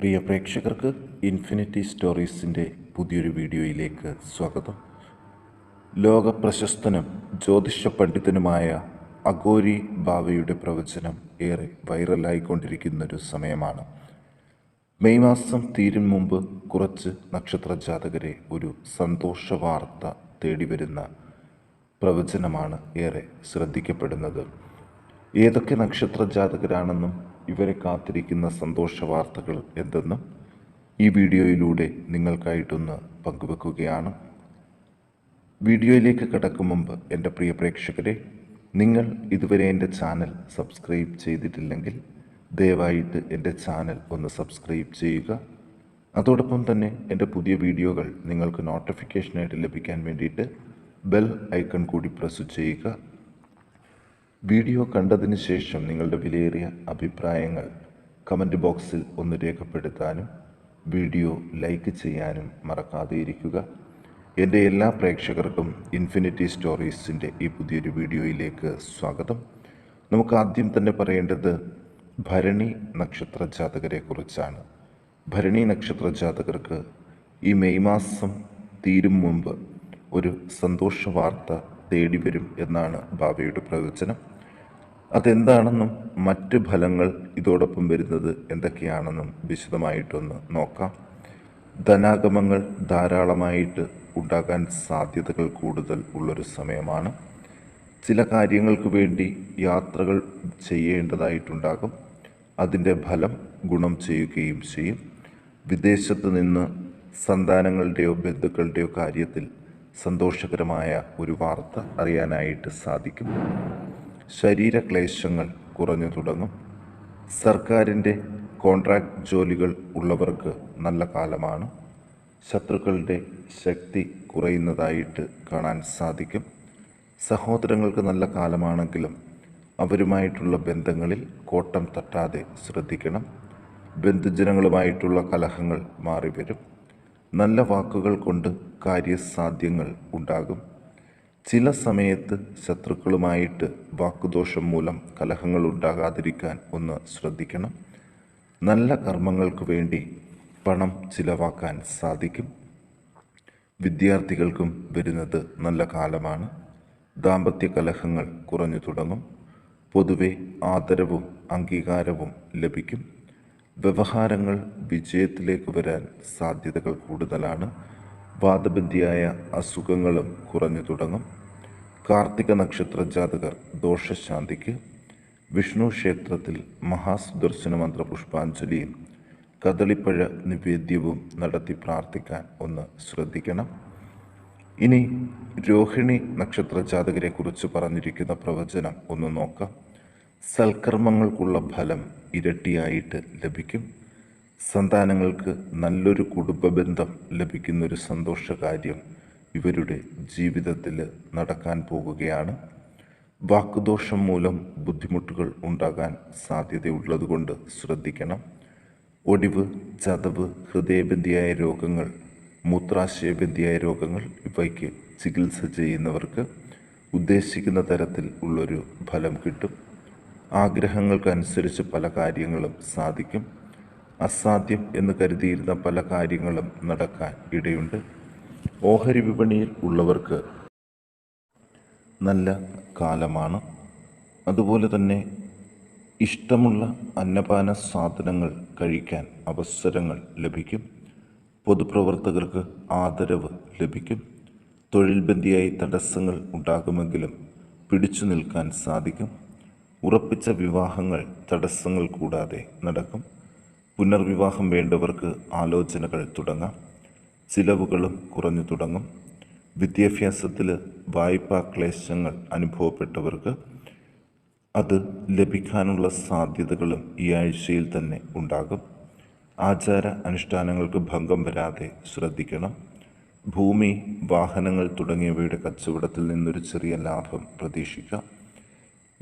പ്രിയ പ്രേക്ഷകർക്ക് ഇൻഫിനിറ്റി സ്റ്റോറീസിന്റെ പുതിയൊരു വീഡിയോയിലേക്ക് സ്വാഗതം. ലോക പ്രശസ്തനും ജ്യോതിഷ പണ്ഡിതനുമായ അഗോരി ബാവയുടെ പ്രവചനം ഏറെ വൈറലായിക്കൊണ്ടിരിക്കുന്നൊരു സമയമാണ്. മെയ് മാസം തീരും മുമ്പ് കുറച്ച് നക്ഷത്ര ജാതകരെ ഒരു സന്തോഷ വാർത്ത തേടി വരുന്ന പ്രവചനമാണ് ഏറെ ശ്രദ്ധിക്കപ്പെടുന്നത്. ഏതൊക്കെ നക്ഷത്ര ജാതകരാണെന്നും ഇവരെ കാത്തിരിക്കുന്ന സന്തോഷ വാർത്തകൾ എന്തെന്നും ഈ വീഡിയോയിലൂടെ നിങ്ങൾക്കായിട്ടൊന്ന് പങ്കുവെക്കുകയാണ്. വീഡിയോയിലേക്ക് കടക്കും മുമ്പ് എന്റെ പ്രിയ പ്രേക്ഷകരെ നിങ്ങൾ ഇതുവരെ എന്റെ ചാനൽ സബ്സ്ക്രൈബ് ചെയ്തിട്ടില്ലെങ്കിൽ ദയവായിട്ട് എന്റെ ചാനൽ ഒന്ന് സബ്സ്ക്രൈബ് ചെയ്യുക. അതോടൊപ്പം തന്നെ എന്റെ പുതിയ വീഡിയോകൾ നിങ്ങൾക്ക് നോട്ടിഫിക്കേഷനായിട്ട് ലഭിക്കാൻ വേണ്ടിയിട്ട് ബെൽ ഐക്കൺ കൂടി പ്രസ് ചെയ്യുക. വീഡിയോ കണ്ടതിന് ശേഷം നിങ്ങളുടെ വിലയേറിയ അഭിപ്രായങ്ങൾ കമന്റ് ബോക്സിൽ ഒന്ന് രേഖപ്പെടുത്താനും വീഡിയോ ലൈക്ക് ചെയ്യാനും മറക്കാതെ ഇരിക്കുക. എന്റെ എല്ലാ പ്രേക്ഷകർക്കും ഇൻഫിനിറ്റി സ്റ്റോറീസിന്റെ ഈ പുതിയൊരു വീഡിയോയിലേക്ക് സ്വാഗതം. നമുക്ക് ആദ്യം തന്നെ പറയേണ്ടത് ഭരണി നക്ഷത്ര ജാതകരെക്കുറിച്ചാണ് ഭരണി നക്ഷത്ര ജാതകർക്ക് ഈ മെയ് മാസം തീരും മുമ്പ് ഒരു സന്തോഷ വാർത്ത തേടി വരും എന്നാണ് ബാബയുടെ പ്രവചനം. അതെന്താണെന്നും മറ്റ് ഫലങ്ങൾ ഇതോടൊപ്പം വരുന്നത് എന്തൊക്കെയാണെന്നും വിശദമായിട്ടൊന്ന് നോക്കാം. ധനാഗമങ്ങൾ ധാരാളമായിട്ട് ഉണ്ടാകാൻ സാധ്യതകൾ കൂടുതൽ ഉള്ളൊരു സമയമാണ്. ചില കാര്യങ്ങൾക്ക് വേണ്ടി യാത്രകൾ ചെയ്യേണ്ടതായിട്ടുണ്ടാകും. അതിന്റെ ഫലം ഗുണം ചെയ്യുകയും ചെയ്യും. വിദേശത്ത് നിന്ന് സന്താനങ്ങളുടെയോ ബന്ധുക്കളുടെയോ കാര്യത്തിൽ സന്തോഷകരമായ ഒരു വാർത്ത അറിയാനായിട്ട് സാധിക്കും. ശരീരക്ലേശങ്ങൾ കുറഞ്ഞു തുടങ്ങും. സർക്കാരിന്റെ കോൺട്രാക്ട് ജോലികൾ ഉള്ളവർക്ക് നല്ല കാലമാണ്. ശത്രുക്കളുടെ ശക്തി കുറയുന്നതായിട്ട് കാണാൻ സാധിക്കും. സഹോദരങ്ങൾക്ക് നല്ല കാലമാണെങ്കിലും അവരുമായിട്ടുള്ള ബന്ധങ്ങളിൽ കോട്ടം തട്ടാതെ ശ്രദ്ധിക്കണം. ബന്ധുജനങ്ങളുമായിട്ടുള്ള കലഹങ്ങൾ മാറിവരും. നല്ല വാക്കുകൾ കൊണ്ട് കാര്യസാധ്യങ്ങൾ ഉണ്ടാകും. ചില സമയത്ത് ശത്രുക്കളുമായിട്ട് വാക്കുദോഷം മൂലം കലഹങ്ങൾ ഉണ്ടാകാതിരിക്കാൻ ഒന്ന് ശ്രദ്ധിക്കണം. നല്ല കർമ്മങ്ങൾക്ക് വേണ്ടി പണം ചിലവാക്കാൻ സാധിക്കും. വിദ്യാർത്ഥികൾക്കും വരുന്നത് നല്ല കാലമാണ്. ദാമ്പത്യ കലഹങ്ങൾ കുറഞ്ഞു തുടങ്ങും. പൊതുവെ ആദരവും അംഗീകാരവും ലഭിക്കും. വ്യവഹാരങ്ങൾ വിജയത്തിലേക്ക് വരാൻ സാധ്യതകൾ കൂടുതലാണ്. വാദബന്ധിയായ അസുഖങ്ങളും കുറഞ്ഞു തുടങ്ങും. കാർത്തിക നക്ഷത്ര ജാതകർ ദോഷശാന്തിക്ക്. വിഷ്ണു ക്ഷേത്രത്തിൽ മഹാസുദർശന മന്ത്ര പുഷ്പാഞ്ജലിയും കദളിപ്പഴ നിവേദ്യവും നടത്തി പ്രാർത്ഥിക്കാൻ ഒന്ന് ശ്രദ്ധിക്കണം. ഇനി രോഹിണി നക്ഷത്ര ജാതകരെ കുറിച്ച് പറഞ്ഞിരിക്കുന്ന പ്രവചനം ഒന്ന് നോക്കാം. സൽക്കർമ്മങ്ങൾക്കുള്ള ഫലം ഇരട്ടിയായിട്ട് ലഭിക്കും. സന്താനങ്ങൾക്ക് നല്ലൊരു കുടുംബ ബന്ധം ലഭിക്കുന്നൊരു സന്തോഷകാര്യം ഇവരുടെ ജീവിതത്തിൽ നടക്കാൻ പോകുകയാണ്. വാക്കുദോഷം മൂലം ബുദ്ധിമുട്ടുകൾ ഉണ്ടാകാൻ സാധ്യതയുള്ളതുകൊണ്ട് ശ്രദ്ധിക്കണം. ഒടിവ് ചതവ് ഹൃദയബന്ധിയായ രോഗങ്ങൾ മൂത്രാശയബന്ധിയായ രോഗങ്ങൾ ഇവയ്ക്ക് ചികിത്സ ചെയ്യുന്നവർക്ക് ഉദ്ദേശിക്കുന്ന തരത്തിൽ ഉള്ളൊരു ഫലം കിട്ടും. ആഗ്രഹങ്ങൾക്കനുസരിച്ച് പല കാര്യങ്ങളും സാധിക്കും. അസാധ്യം എന്ന് കരുതിയിരുന്ന പല കാര്യങ്ങളും നടക്കാൻ ഇടയുണ്ട്. ഓഹരി വിപണിയിൽ ഉള്ളവർക്ക് നല്ല കാലമാണ്. അതുപോലെ തന്നെ ഇഷ്ടമുള്ള അന്നപാന സാധനങ്ങൾ കഴിക്കാൻ അവസരങ്ങൾ ലഭിക്കും. പൊതുപ്രവർത്തകർക്ക് ആദരവ് ലഭിക്കും. തൊഴിൽ ബന്ധിയായി തടസ്സങ്ങൾ ഉണ്ടാകുമെങ്കിലും പിടിച്ചു നിൽക്കാൻ സാധിക്കും. ഉറപ്പിച്ച വിവാഹങ്ങൾ തടസ്സങ്ങൾ കൂടാതെ നടക്കും. പുനർവിവാഹം വേണ്ടവർക്ക് ആലോചനകൾ തുടങ്ങാം. ചിലവുകളും കുറഞ്ഞു തുടങ്ങും. വിദ്യാഭ്യാസത്തിൽ വായ്പാ ക്ലേശങ്ങൾ അനുഭവപ്പെട്ടവർക്ക് അത് ലഭിക്കാനുള്ള സാധ്യതകളും ഈ ആഴ്ചയിൽ തന്നെ ഉണ്ടാകും. ആചാര അനുഷ്ഠാനങ്ങൾക്ക് ഭംഗം വരാതെ ശ്രദ്ധിക്കണം. ഭൂമി വാഹനങ്ങൾ തുടങ്ങിയവയുടെ കച്ചവടത്തിൽ നിന്നൊരു ചെറിയ ലാഭം പ്രതീക്ഷിക്കാം.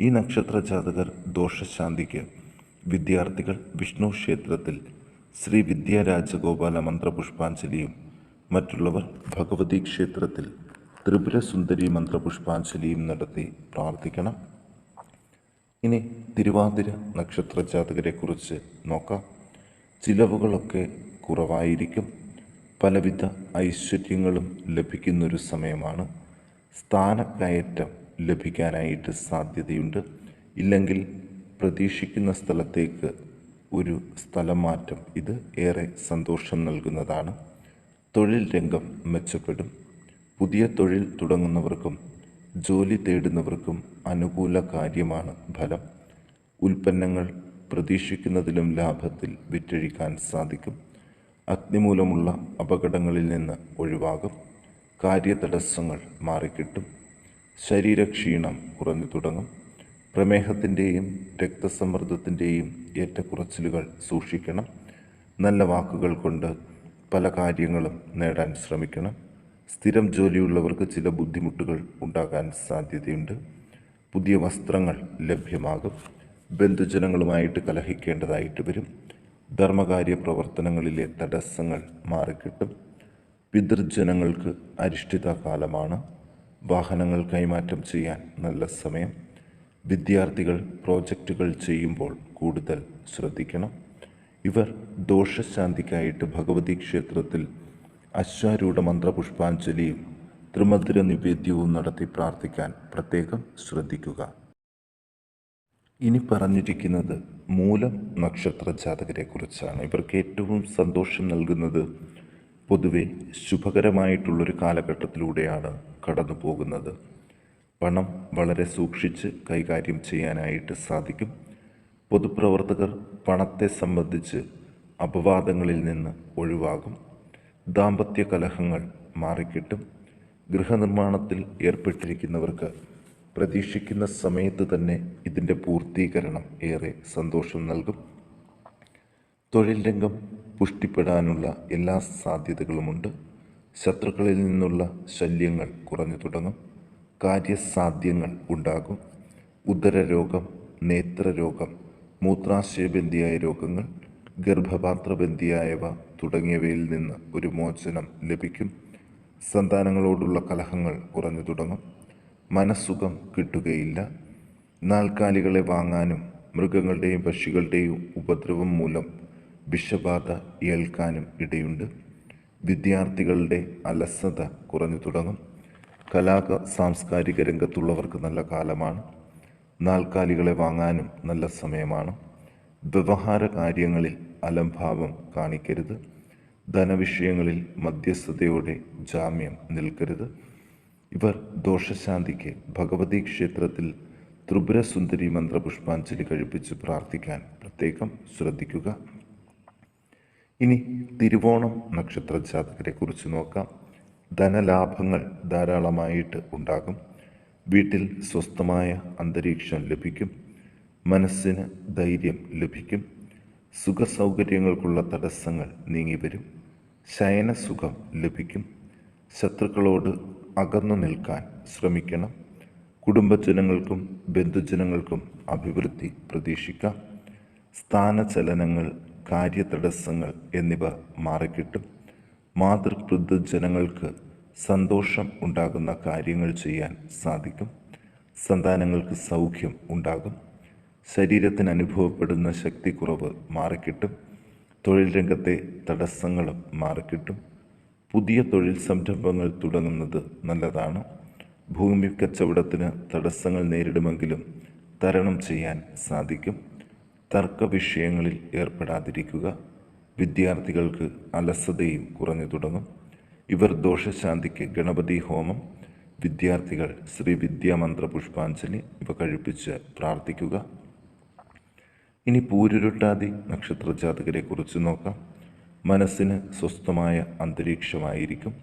ഈ നക്ഷത്ര ജാതകർ ദോഷശാന്തിക്ക് വിദ്യാർത്ഥികൾ വിഷ്ണു ക്ഷേത്രത്തിൽ ശ്രീ വിദ്യാരാജഗോപാല മന്ത്രപുഷ്പാഞ്ജലിയും മറ്റുള്ളവർ ഭഗവതി ക്ഷേത്രത്തിൽ ത്രിപുരസുന്ദരി മന്ത്രപുഷ്പാഞ്ജലിയും നടത്തി പ്രാർത്ഥിക്കണം. ഇനി തിരുവാതിര നക്ഷത്ര ജാതകരെക്കുറിച്ച് നോക്കാം. ചിലവുകളൊക്കെ കുറവായിരിക്കും. പലവിധ ഐശ്വര്യങ്ങളും ലഭിക്കുന്നൊരു സമയമാണ്. സ്ഥാനക്കയറ്റം ലഭിക്കാനായിട്ട് സാധ്യതയുണ്ട്. ഇല്ലെങ്കിൽ പ്രതീക്ഷിക്കുന്ന സ്ഥലത്തേക്ക് ഒരു സ്ഥലമാറ്റം. ഇത് ഏറെ സന്തോഷം നൽകുന്നതാണ്. തൊഴിൽ രംഗം മെച്ചപ്പെടും. പുതിയ തൊഴിൽ തുടങ്ങുന്നവർക്കും ജോലി തേടുന്നവർക്കും അനുകൂല കാര്യമാണ് ഫലം. ഉൽപ്പന്നങ്ങൾ പ്രതീക്ഷിക്കുന്നതിലും ലാഭത്തിൽ വിറ്റഴിക്കാൻ സാധിക്കും. അഗ്നിമൂലമുള്ള അപകടങ്ങളിൽ നിന്ന് ഒഴിവാകും. കാര്യതടസ്സങ്ങൾ മാറിക്കിട്ടും. ശരീരക്ഷീണം കുറഞ്ഞു തുടങ്ങും. പ്രമേഹത്തിന്റെയും രക്തസമ്മർദ്ദത്തിന്റെയും ഏറ്റക്കുറച്ചിലുകൾ സൂക്ഷിക്കണം. നല്ല വാക്കുകൾ കൊണ്ട് പല കാര്യങ്ങളും നേടാൻ ശ്രമിക്കണം. സ്ഥിരം ജോലിയുള്ളവർക്ക് ചില ബുദ്ധിമുട്ടുകൾ ഉണ്ടാകാൻ സാധ്യതയുണ്ട്. പുതിയ വസ്ത്രങ്ങൾ ലഭ്യമാകും. ബന്ധുജനങ്ങളുമായിട്ട് കലഹിക്കേണ്ടതായിട്ട് വരും. ധർമ്മകാര്യ പ്രവർത്തനങ്ങളിലെ തടസ്സങ്ങൾ മാറിക്കിട്ടും. പിതൃജനങ്ങൾക്ക് അരിഷ്ഠിത കാലമാണ്. വാഹനങ്ങൾ കൈമാറ്റം ചെയ്യാൻ നല്ല സമയം. വിദ്യാർത്ഥികൾ പ്രോജക്റ്റുകൾ ചെയ്യുമ്പോൾ കൂടുതൽ ശ്രദ്ധിക്കണം. ഇവർ ദോഷശാന്തിക്കായിട്ട് ഭഗവതി ക്ഷേത്രത്തിൽ അശ്വാരൂഢ മന്ത്രപുഷ്പാഞ്ജലിയും ത്രിമധുര നിവേദ്യവും നടത്തി പ്രാർത്ഥിക്കാൻ പ്രത്യേകം ശ്രദ്ധിക്കുക. ഇനി പറഞ്ഞിരിക്കുന്നത് മൂലം നക്ഷത്ര ജാതകരെ കുറിച്ചാണ് ഇവർക്ക് ഏറ്റവും സന്തോഷം നൽകുന്നത് പൊതുവെ ശുഭകരമായിട്ടുള്ളൊരു കാലഘട്ടത്തിലൂടെയാണ് കടന്നു പോകുന്നത് പണം വളരെ സൂക്ഷിച്ച് കൈകാര്യം ചെയ്യാനായിട്ട് സാധിക്കും. പൊതുപ്രവർത്തകർ പണത്തെ സംബന്ധിച്ച് അപവാദങ്ങളിൽ നിന്ന് ഒഴിവാകും. ദാമ്പത്യ കലഹങ്ങൾ മാറിക്കിട്ടും. ഗൃഹനിർമ്മാണത്തിൽ ഏർപ്പെട്ടിരിക്കുന്നവർക്ക് പ്രതീക്ഷിക്കുന്ന സമയത്ത് തന്നെ ഇതിന്റെ പൂർത്തീകരണം ഏറെ സന്തോഷം നൽകും. തൊഴിൽ രംഗം പുഷ്ടിപ്പെടാനുള്ള എല്ലാ സാധ്യതകളുമുണ്ട്. ശത്രുക്കളിൽ നിന്നുള്ള ശല്യങ്ങൾ കുറഞ്ഞു തുടങ്ങും. കാര്യസാധ്യങ്ങൾ ഉണ്ടാകും. ഉദരരോഗം നേത്രരോഗം മൂത്രാശയബന്ധിയായ രോഗങ്ങൾ ഗർഭപാത്രബന്ധിയായവ തുടങ്ങിയവയിൽ നിന്ന് ഒരു മോചനം ലഭിക്കും. സന്താനങ്ങളോടുള്ള കലഹങ്ങൾ കുറഞ്ഞു തുടങ്ങും. മനസ്സുഖം കിട്ടുകയില്ല. നാൽക്കാലികളെ വാങ്ങാനും മൃഗങ്ങളുടെയും പക്ഷികളുടെയും ഉപദ്രവം മൂലം വിഷബാധ ഏൽക്കാനും ഇടയുണ്ട്. വിദ്യാർത്ഥികളുടെ അലസത കുറഞ്ഞു തുടങ്ങും. കലാക സാംസ്കാരിക രംഗത്തുള്ളവർക്ക് നല്ല കാലമാണ്. നാൽക്കാലികളെ വാങ്ങാനും നല്ല സമയമാണ്. വ്യവഹാര കാര്യങ്ങളിൽ അലംഭാവം കാണിക്കരുത്. ധനവിഷയങ്ങളിൽ മധ്യസ്ഥതയോടെ ജാമ്യം നിൽക്കരുത്. ഇവർ ദോഷശാന്തിക്ക് ഭഗവതി ക്ഷേത്രത്തിൽ ത്രിപുരസുന്ദരി മന്ത്രപുഷ്പാഞ്ജലി കഴിപ്പിച്ച് പ്രാർത്ഥിക്കാൻ പ്രത്യേകം ശ്രദ്ധിക്കുക. ഇനി തിരുവോണം നക്ഷത്ര ജാതകരെ കുറിച്ച് നോക്കാം. ധനലാഭങ്ങൾ ധാരാളമായിട്ട് ഉണ്ടാകും. വീട്ടിൽ സ്വസ്ഥമായ അന്തരീക്ഷം ലഭിക്കും. മനസ്സിന് ധൈര്യം ലഭിക്കും. സുഖസൗകര്യങ്ങൾക്കുള്ള തടസ്സങ്ങൾ നീങ്ങിവരും. ശയനസുഖം ലഭിക്കും. ശത്രുക്കളോട് അകന്നു നിൽക്കാൻ ശ്രമിക്കണം. കുടുംബജനങ്ങൾക്കും ബന്ധുജനങ്ങൾക്കും അഭിവൃദ്ധി പ്രതീക്ഷിക്കാം. സ്ഥാനചലനങ്ങൾ കാര്യതടസ്സങ്ങൾ എന്നിവ മാറിക്കിട്ടും. മാതൃവൃദ്ധജനങ്ങൾക്ക് സന്തോഷം ഉണ്ടാകുന്ന കാര്യങ്ങൾ ചെയ്യാൻ സാധിക്കും. സന്താനങ്ങൾക്ക് സൗഖ്യം ഉണ്ടാകും. ശരീരത്തിന് അനുഭവപ്പെടുന്ന ശക്തിക്കുറവ് മാറിക്കിട്ടും. തൊഴിൽ രംഗത്തെ തടസ്സങ്ങളും മാറിക്കിട്ടും. പുതിയ തൊഴിൽ സംരംഭങ്ങൾ തുടങ്ങുന്നത് നല്ലതാണ്. ഭൂമി കച്ചവടത്തിന് തടസ്സങ്ങൾ നേരിടുമെങ്കിലും തരണം ചെയ്യാൻ സാധിക്കും. തർക്ക വിഷയങ്ങളിൽ ഏർപ്പെടാതിരിക്കുക. വിദ്യാർത്ഥികൾക്ക് അലസതയും കുറഞ്ഞു തുടങ്ങും. ഇവർ ദോഷശാന്തിക്ക് ഗണപതി ഹോമം വിദ്യാർത്ഥികൾ ശ്രീ വിദ്യാമന്ത്ര പുഷ്പാഞ്ജലി ഇവ കഴിപ്പിച്ച് പ്രാർത്ഥിക്കുക. ഇനി പൂരുരുട്ടാതി നക്ഷത്ര ജാതകരെ കുറിച്ച് നോക്കാം. മനസ്സിന് സ്വസ്ഥമായ അന്തരീക്ഷമായിരിക്കും.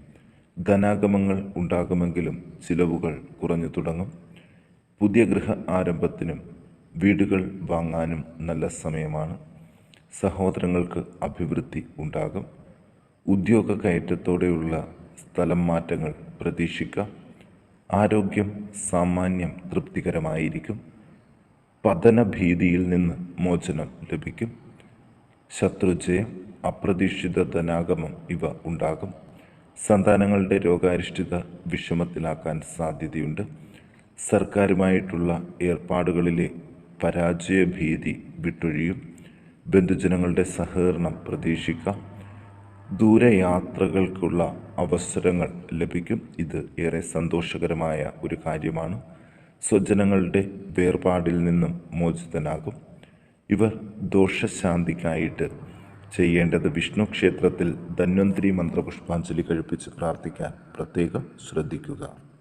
ധനാഗമങ്ങൾ ഉണ്ടാകുമെങ്കിലും ചിലവുകൾ കുറഞ്ഞു തുടങ്ങും. പുതിയ ഗൃഹ ആരംഭത്തിനും വീടുകൾ വാങ്ങാനും നല്ല സമയമാണ്. സഹോദരങ്ങൾക്ക് അഭിവൃദ്ധി ഉണ്ടാകും. ഉദ്യോഗ കയറ്റത്തോടെയുള്ള സ്ഥലം മാറ്റങ്ങൾ പ്രതീക്ഷിക്കാം. ആരോഗ്യം സാമാന്യം തൃപ്തികരമായിരിക്കും. പതനഭീതിയിൽ നിന്ന് മോചനം ലഭിക്കും. ശത്രുജയം അപ്രതീക്ഷിത ധനാഗമം ഇവ ഉണ്ടാകും. സന്താനങ്ങളുടെ രോഗാരിഷ്ഠിത വിഷമത്തിലാക്കാൻ സാധ്യതയുണ്ട്. സർക്കാരുമായിട്ടുള്ള ഏർപ്പാടുകളിലെ പരാജയഭീതി വിട്ടൊഴിയും. ബന്ധുജനങ്ങളുടെ സഹകരണം പ്രതീക്ഷിക്കാം. ദൂരയാത്രകൾക്കുള്ള അവസരങ്ങൾ ലഭിക്കും. ഇത് ഏറെ സന്തോഷകരമായ ഒരു കാര്യമാണ്. സ്വജനങ്ങളുടെ വേർപാടിൽ നിന്നും മോചിതനാകും. ഇവർ ദോഷശാന്തിക്കായിട്ട് ചെയ്യേണ്ടത് വിഷ്ണു ക്ഷേത്രത്തിൽ ധന്വന്തിരി മന്ത്രപുഷ്പാഞ്ജലി കഴിപ്പിച്ച് പ്രാർത്ഥിക്കാൻ പ്രത്യേകം ശ്രദ്ധിക്കുക.